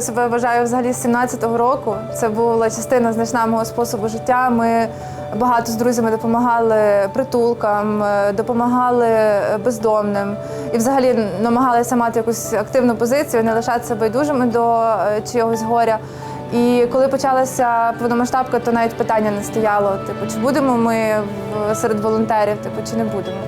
Я себе вважаю взагалі з 17-го року. Це була частина значна мого способу життя. Ми багато з друзями допомагали притулкам, е, допомагали е, бездомним і взагалі намагалися мати якусь активну позицію, не лишатися байдужими до е, чогось горя. І коли почалася повномасштабка, то навіть питання не стояло: типу, чи будемо ми серед волонтерів, типу, чи не будемо.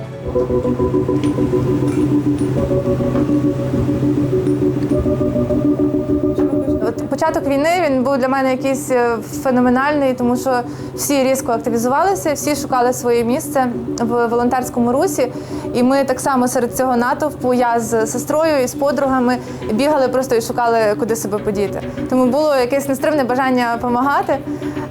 Початок війни він був для мене якийсь е, феноменальний, тому що всі різко активізувалися, всі шукали своє місце в волонтерському русі. І ми так само серед цього натовпу, я з сестрою і з подругами бігали просто і шукали, куди себе подіти. Тому було якесь нестримне бажання допомагати.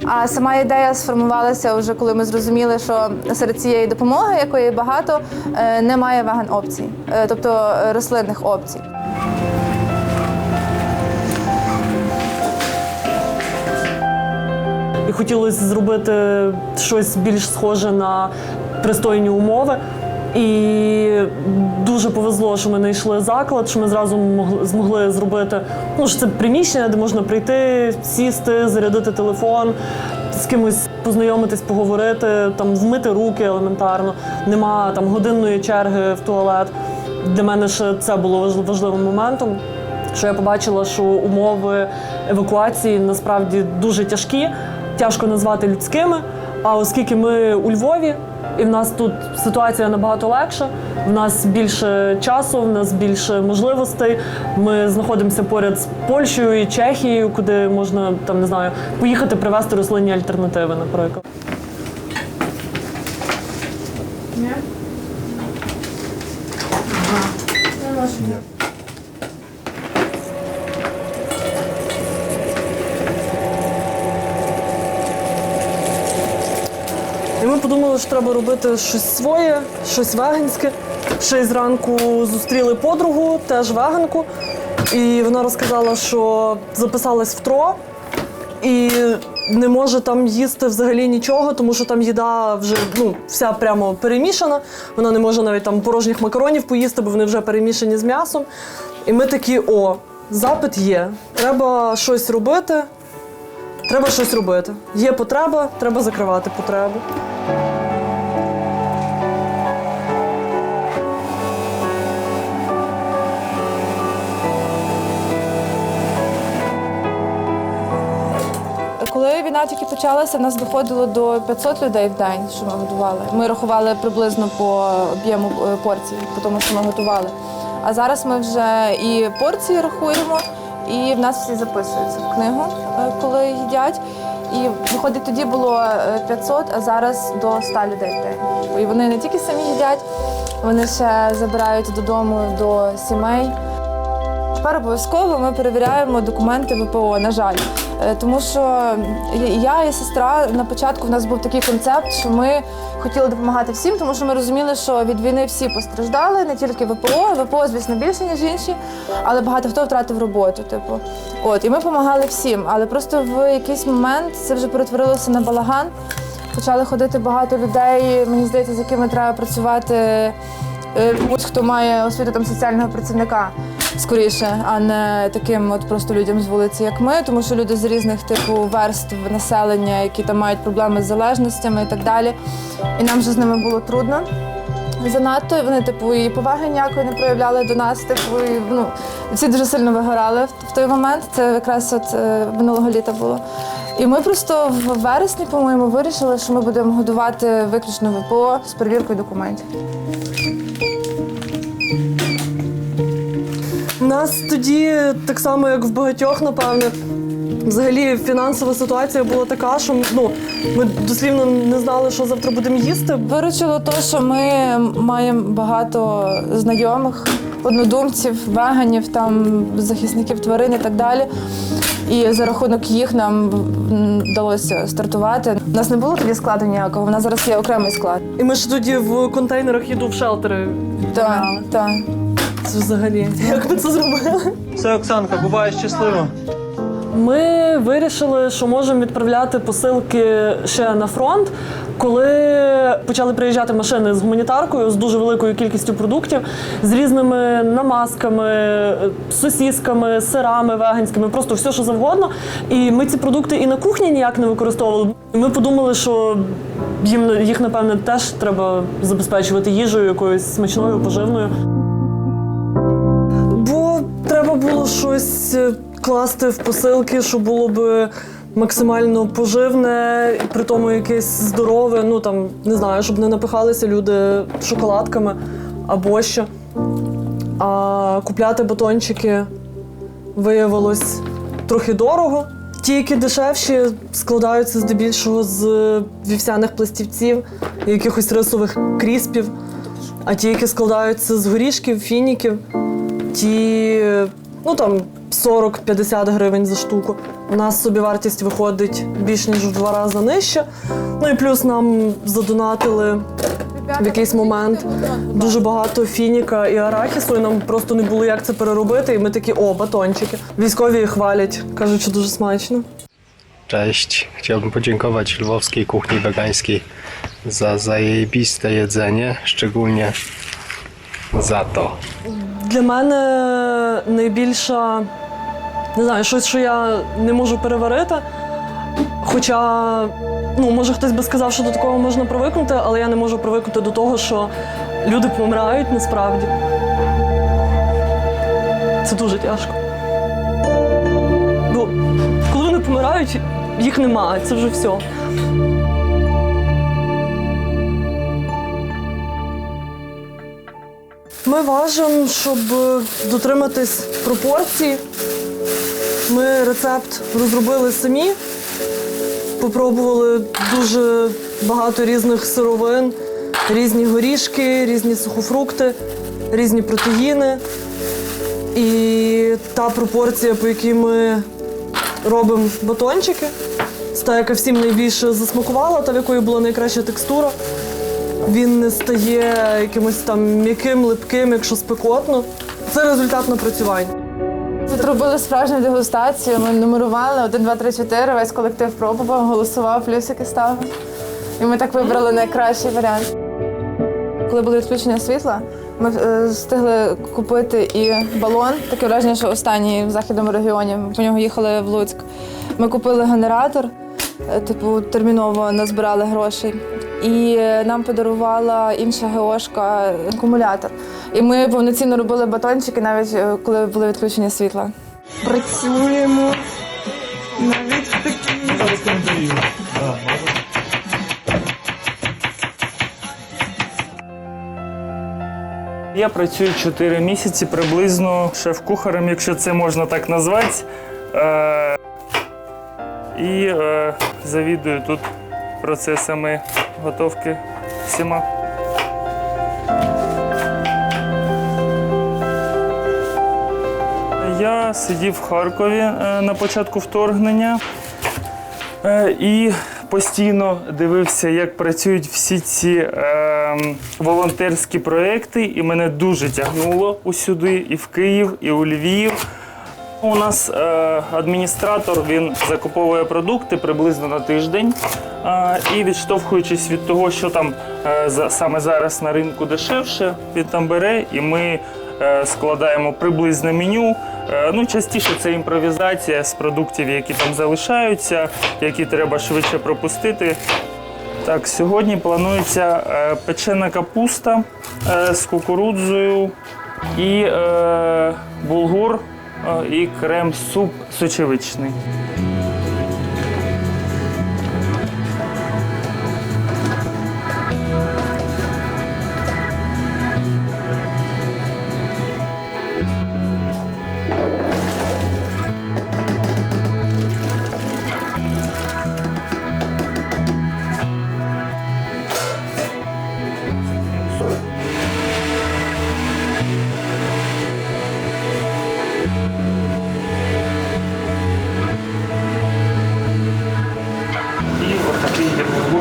А сама ідея сформувалася вже коли ми зрозуміли, що серед цієї допомоги, якої багато, е, немає веган опцій, е, тобто рослинних опцій. І хотілося зробити щось більш схоже на пристойні умови. І дуже повезло, що ми знайшли заклад, що ми зразу могли, змогли зробити. Ну, що це приміщення, де можна прийти, сісти, зарядити телефон, з кимось познайомитись, поговорити, там вмити руки елементарно. Нема там годинної черги в туалет. Для мене ще це було важли- важливим моментом що я побачила, що умови евакуації насправді дуже тяжкі, тяжко назвати людськими. А оскільки ми у Львові, і в нас тут ситуація набагато легша, в нас більше часу, в нас більше можливостей. Ми знаходимося поряд з Польщею і Чехією, куди можна там не знаю поїхати привезти рослинні альтернативи, наприклад. І ми подумали, що треба робити щось своє, щось веганське. Ще й зранку зустріли подругу, теж веганку. І вона розказала, що записалась в ТРО і не може там їсти взагалі нічого, тому що там їда вже ну, вся прямо перемішана. Вона не може навіть там порожніх макаронів поїсти, бо вони вже перемішані з м'ясом. І ми такі: о, запит є. Треба щось робити. Треба щось робити. Є потреба, треба закривати потребу. Війна тільки почалася, нас доходило до 500 людей в день, що ми готували. Ми рахували приблизно по об'єму е, порцій, по тому, що ми готували. А зараз ми вже і порції рахуємо, і в нас всі записуються в книгу, е, коли їдять. І виходить, тоді було е, 500, а зараз до 100 людей в день. І вони не тільки самі їдять, вони ще забирають додому до сімей. Тепер обов'язково ми перевіряємо документи ВПО, на жаль. Е, Тому що я і сестра на початку в нас був такий концепт, що ми хотіли допомагати всім, тому що ми розуміли, що від війни всі постраждали, не тільки ВПО. ВПО, звісно, більше, ніж інші, але багато хто втратив роботу. Типу. От, і ми допомагали всім. Але просто в якийсь момент це вже перетворилося на балаган. Почали ходити багато людей, мені здається, з якими треба працювати е, комусь, хто має освіту там соціального працівника скоріше, а не таким от просто людям з вулиці, як ми, тому що люди з різних типу верств населення, які там мають проблеми з залежностями і так далі. І нам вже з ними було трудно. Занадто вони, типу, і поваги ніякої не проявляли до нас. Типу, і, ну, всі дуже сильно вигорали в, в той момент. Це якраз от е, минулого літа було. І ми просто в вересні, по-моєму, вирішили, що ми будемо годувати виключно ВПО з перевіркою документів. Нас тоді, так само як в багатьох, напевне, взагалі фінансова ситуація була така, що ну, ми дослівно не знали, що завтра будемо їсти. Виручило те, що ми маємо багато знайомих, однодумців, веганів, там захисників тварин і так далі. І за рахунок їх нам вдалося стартувати. У нас не було тоді складу ніякого, у нас зараз є окремий склад. І ми ж тоді в контейнерах їду в шелтери. Так, так. Це взагалі. Як ми це зробили? Все, Оксанка, буває щасливо. Ми вирішили, що можемо відправляти посилки ще на фронт, коли почали приїжджати машини з гуманітаркою, з дуже великою кількістю продуктів, з різними намазками, сосісками, сирами веганськими, просто все, що завгодно. І ми ці продукти і на кухні ніяк не використовували. Ми подумали, що їм їх, напевне, теж треба забезпечувати їжею якоюсь смачною, поживною. Треба було щось е, класти в посилки, що було б максимально поживне, при тому якесь здорове. Ну там не знаю, щоб не напихалися люди шоколадками або що. А купляти батончики виявилось трохи дорого. Ті, які дешевші, складаються здебільшого з вівсяних пластівців, якихось рисових кріспів. А ті, які складаються з горішків, фініків, ті ну там 40-50 гривень за штуку. У нас собівартість виходить більш ніж в два рази нижче. Ну і плюс нам задонатили в якийсь момент дуже багато фініка і арахісу, і нам просто не було як це переробити. І ми такі, о, батончики. Військові хвалять, кажуть, що дуже смачно. Cześć. Chciałbym podziękować lwowskiej kuchni wegańskiej za zajebiste jedzenie, szczególnie za to. Для мене найбільша не знаю, щось, що я не можу переварити. Хоча, ну, може, хтось би сказав, що до такого можна привикнути, але я не можу привикнути до того, що люди помирають насправді. Це дуже тяжко. Бо коли вони помирають, їх немає, це вже все. Ми важимо, щоб дотриматись пропорцій. Ми рецепт розробили самі, попробували дуже багато різних сировин, різні горішки, різні сухофрукти, різні протеїни. І та пропорція, по якій ми робимо батончики, та, яка всім найбільше засмакувала, та в якої була найкраща текстура. Він не стає якимось там м'яким, липким, якщо спекотно. Це результат напрацювань. Тут робили справжню дегустацію. Ми нумерували 1, 2, 3, 4, весь колектив пробував, голосував, плюсики ставив. І ми так вибрали найкращий варіант. Коли були відключення світла, ми е, встигли купити і балон, таке враження, що останній в західному регіоні. Ми по нього їхали в Луцьк. Ми купили генератор, е, типу терміново назбирали грошей. І е, нам подарувала інша ГОшка акумулятор. І ми повноцінно робили батончики, навіть е, коли були відключення світла. працюємо навіть в такі. Я працюю 4 місяці приблизно шеф-кухарем, якщо це можна так назвати. Е, і е, завідую тут процесами готовки всіма. Я сидів в Харкові е, на початку вторгнення е, і постійно дивився, як працюють всі ці е, волонтерські проекти, і мене дуже тягнуло усюди, і в Київ, і у Львів. У нас е, адміністратор він закуповує продукти приблизно на тиждень. Е, і відштовхуючись від того, що там е, за, саме зараз на ринку дешевше, він там бере, і ми е, складаємо приблизне меню. Е, ну, частіше це імпровізація з продуктів, які там залишаються, які треба швидше пропустити. Так, сьогодні планується е, печена капуста е, з кукурудзою і е, булгур і крем-суп сочевичний.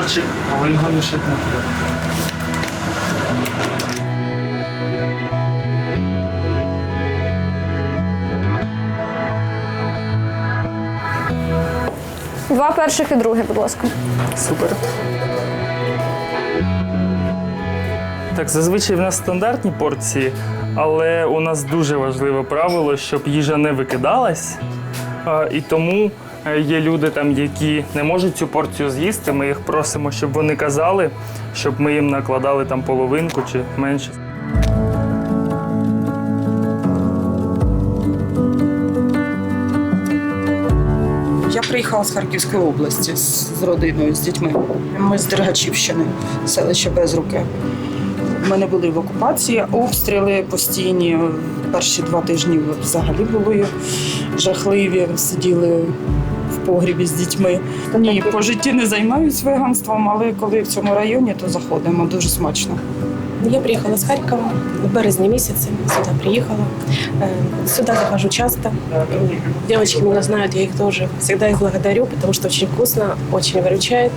Є але його лишити не треба. Два перших і друге, будь ласка. Супер. Так, зазвичай в нас стандартні порції, але у нас дуже важливе правило, щоб їжа не викидалась. А, І тому є люди, там, які не можуть цю порцію з'їсти. Ми їх просимо, щоб вони казали, щоб ми їм накладали там половинку чи менше. Я приїхала з Харківської області з, родиною, з дітьми. Ми з Дергачівщини, селище Безруке. Ми не були в окупації, обстріли постійні. Перші два тижні взагалі були жахливі. Сиділи погрібі з дітьми. Ні, по житті не займаюся веганством, але коли в цьому районі, то заходимо. Дуже смачно. Я приехала с Харькова в березне месяце, сюда приехала. Э, Сюда захожу часто. Девочки меня знают, я их тоже всегда их благодарю, потому что очень вкусно, очень выручает.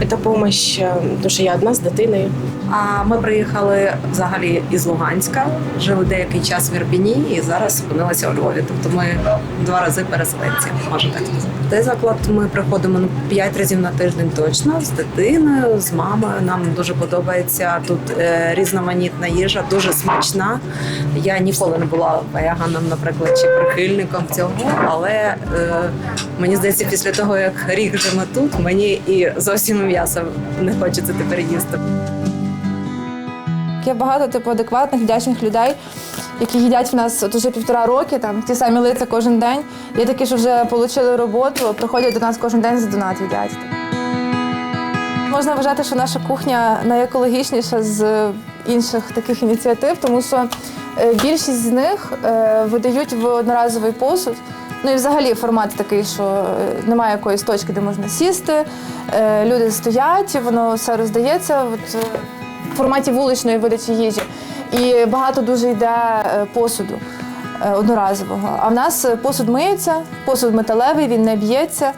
Это помощь, э, потому что я одна з дитиною. А ми приїхали взагалі із Луганська, жили деякий час в Ірпіні і зараз опинилися у Львові. Тобто ми два рази переселенці, можна так сказати. Цей заклад ми приходимо ну, п'ять разів на тиждень точно з дитиною, з мамою. Нам дуже подобається тут е, різноманітна їжа, дуже смачна. Я ніколи не була веганом, наприклад, чи прихильником цього, але е, мені здається, після того як рік живемо тут, мені і зовсім м'ясо не хочеться тепер їсти. Є багато типу адекватних, вдячних людей, які їдять в нас от уже півтора роки, там ті самі лиця кожен день. Є такі, що вже отримали роботу, приходять до нас кожен день за донат їдять. Можна вважати, що наша кухня найекологічніша з інших таких ініціатив, тому що е, більшість з них е, видають в одноразовий посуд. Ну і взагалі формат такий, що е, немає якоїсь точки, де можна сісти. Люди стоять, воно все роздається от, в форматі вуличної видачі їжі. І багато дуже йде е, посуду е, одноразового. А в нас е, посуд миється, посуд металевий, він не б'ється.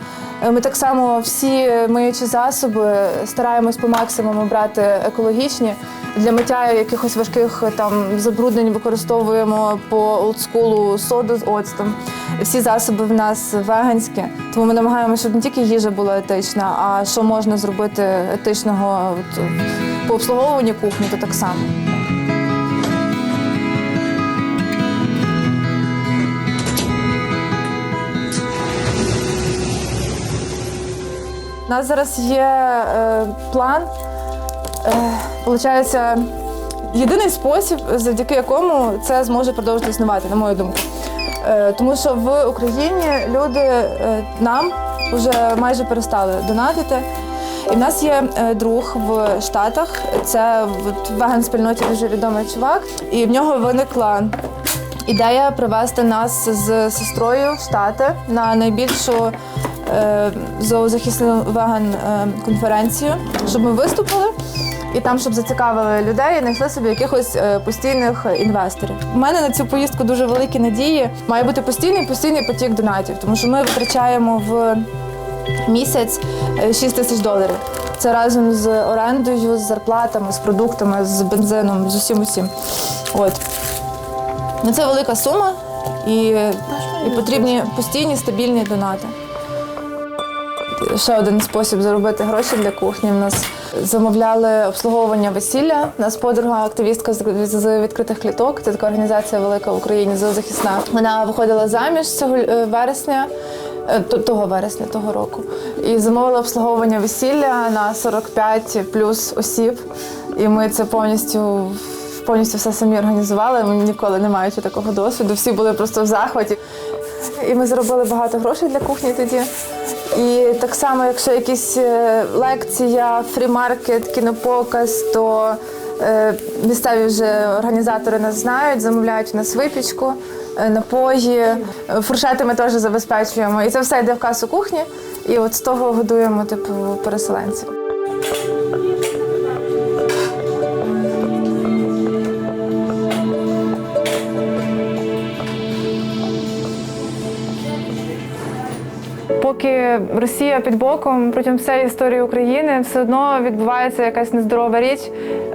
Ми так само всі миючі засоби стараємось по максимуму брати екологічні. Для миття якихось важких там забруднень використовуємо по олдскулу соду з оцтом. Всі засоби в нас веганські, тому ми намагаємося, щоб не тільки їжа була етична, а що можна зробити етичного от, по обслуговуванню кухні, то так само. У нас зараз є е, план. Е, єдиний спосіб, завдяки якому це зможе продовжити існувати, на мою думку. Е, тому що в Україні люди е, нам вже майже перестали донатити. І в нас є е, друг в Штатах, це в веган спільноті дуже відомий чувак, і в нього виникла ідея привезти нас з сестрою в Штати на найбільшу зоозахисну веган е, конференцію, щоб ми виступили. І там, щоб зацікавили людей, і знайшли собі якихось е, постійних інвесторів. У мене на цю поїздку дуже великі надії. Має бути постійний постійний потік донатів, тому що ми витрачаємо в місяць е, 6 тисяч доларів. Це разом з орендою, з зарплатами, з продуктами, з бензином, з усім усім. От. Ну, це велика сума і, і потрібні постійні стабільні донати. Ще один спосіб заробити гроші для кухні. В нас замовляли обслуговування весілля. У нас подруга, активістка з- з відкритих кліток. Це така організація велика в Україні зоозахисна. Вона виходила заміж цього е, вересня. е, Того вересня, того року, і замовила обслуговування весілля на 45 плюс осіб. І ми це повністю повністю все самі організували. Ми ніколи не маючи такого досвіду. Всі були просто в захваті. І ми заробили багато грошей для кухні тоді. І так само, якщо якісь е, лекція, фрімаркет, кінопоказ, то е, місцеві вже організатори нас знають, замовляють у нас випічку, е, напої, фуршети ми теж забезпечуємо. І це все йде в касу кухні. І от з того годуємо типу переселенців. Поки Росія під боком протягом всієї історії України все одно відбувається якась нездорова річ,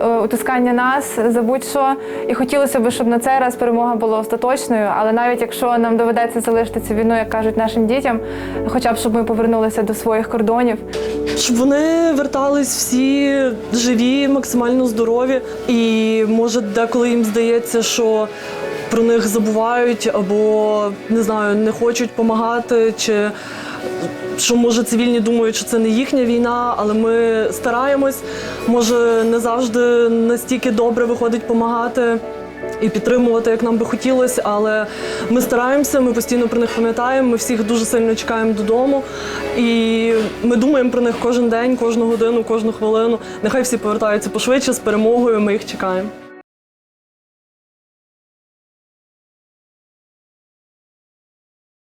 е, утискання нас за будь-що. І хотілося б, щоб на цей раз перемога була остаточною. Але навіть якщо нам доведеться залишити цю війну, як кажуть нашим дітям, хоча б щоб ми повернулися до своїх кордонів. Щоб вони вертались всі живі, максимально здорові. І може деколи їм здається, що про них забувають або не знаю, не хочуть допомагати, чи що може цивільні думають, що це не їхня війна, але ми стараємось. Може, не завжди настільки добре виходить допомагати. І підтримувати, як нам би хотілося, але ми стараємося, ми постійно про них пам'ятаємо, ми всіх дуже сильно чекаємо додому. І ми думаємо про них кожен день, кожну годину, кожну хвилину. Нехай всі повертаються пошвидше з перемогою. Ми їх чекаємо.